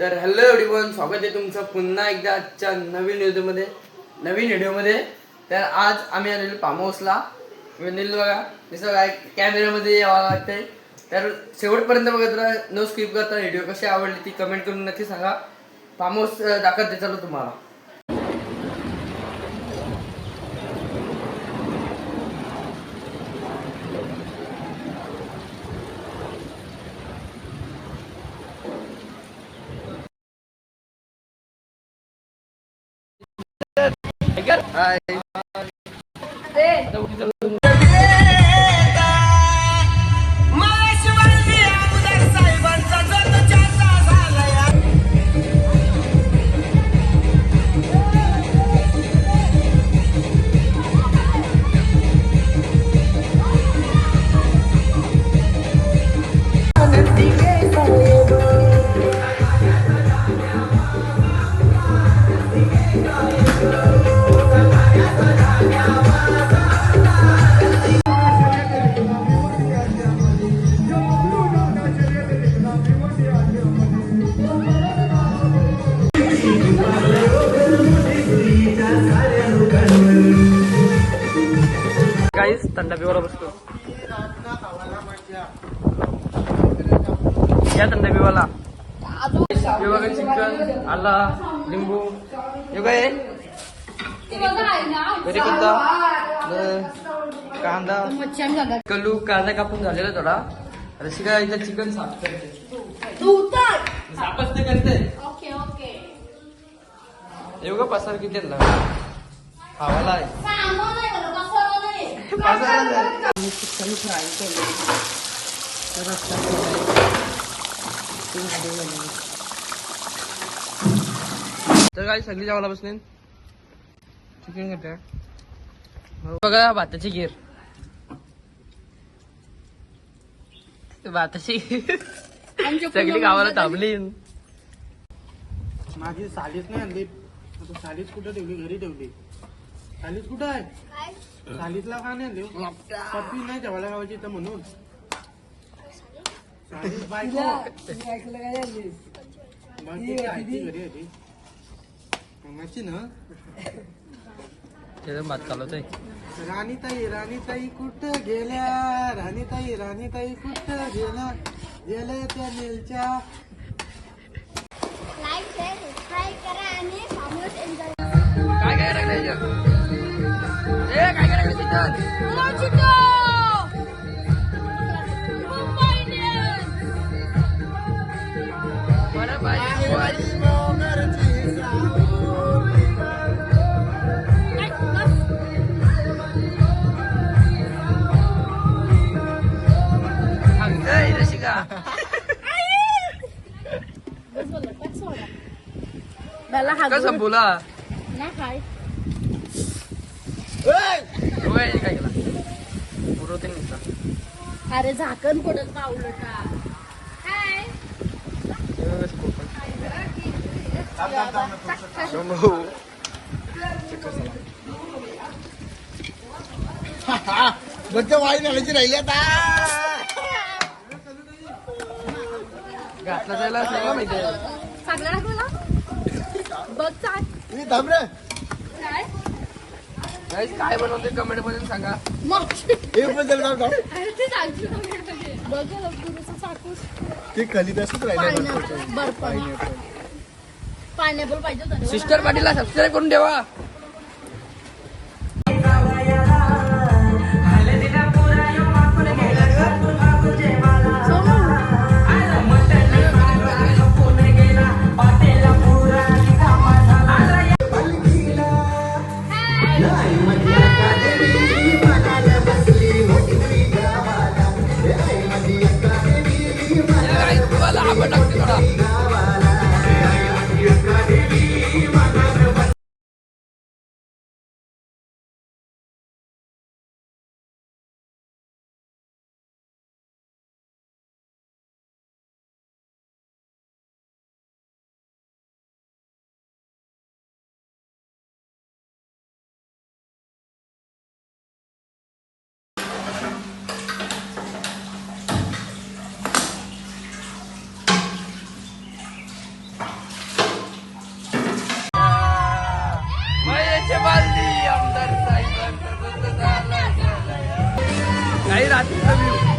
तर हॅलो एवढीवन स्वागत आहे तुमचं पुन्हा एकदा आजच्या नवीन व्हिडिओमध्ये नवीन व्हिडिओमध्ये तर आज आम्ही आलेलो फार्म हाऊसला वेनिल बघा जसं काय कॅमेऱ्यामध्ये यावं लागतंय. तर शेवटपर्यंत बघत राहा नो स्किप करता व्हिडिओ कशी आवडली ती कमेंट करून नक्की सांगा. फार्म हाऊस दाखवते चालू तुम्हाला. Bye. थंडा पिवाला बसतो. या थंडा पिवाला पिवा चिकन आला लिंबू. काय आहे? घरी कोणता? कांदा. कलू कांदा कापून झालेला थोडा. रसिका इथं चिकन साफ करते. साफच ते करते. का पसार किती? खावाला आहे. चिकन फ्राय केलं रस्सा. तर काही सगळी जेवायला बसले चिकन बघा भाताची गीर भाताची सगळी गावाला थांबली माझी सालीच नाही आणली. आता सालीच कुठं ठेवली? घरी ठेवली. सालीच कुठं आहे? सालीतला का नाही आणली पप्पी नाही जेवायला गावाची तर म्हणून. सालीच बायको. बाकी ती आहे ती. घरी आहे ती. मामाची ना? त्याचं भात चालवतोय राणीताई राणीताई कुठं गेल्या? राणीताई राणीताई कुठं गेल्या गेल्या त्या नेलच्या सांगतोय रसिका मला हा का संपवला ना खाय होय, काय केला पुरवते नुसता अरे झाकण पडत का उलटा हाय शंभू बच्चा वाई घालायची राहिली आता घातला जायला सगळं माहिती आहे. चांगला टाकलं ना. बघ चाल. मी थांब रे. काय? Guys, काय बनवते कमेंटमध्ये सांगा. मग. हे बद्दल काय थांब. अरे ते सांगतो बघ पुरेसं चाकूस ते खाली तसंच राहिलं पायनॅपल. बर्फ पायनॅपल. पाहिजे होतं. सिस्टर पाटीलला सबस्क्राईब करून ठेवा. that you?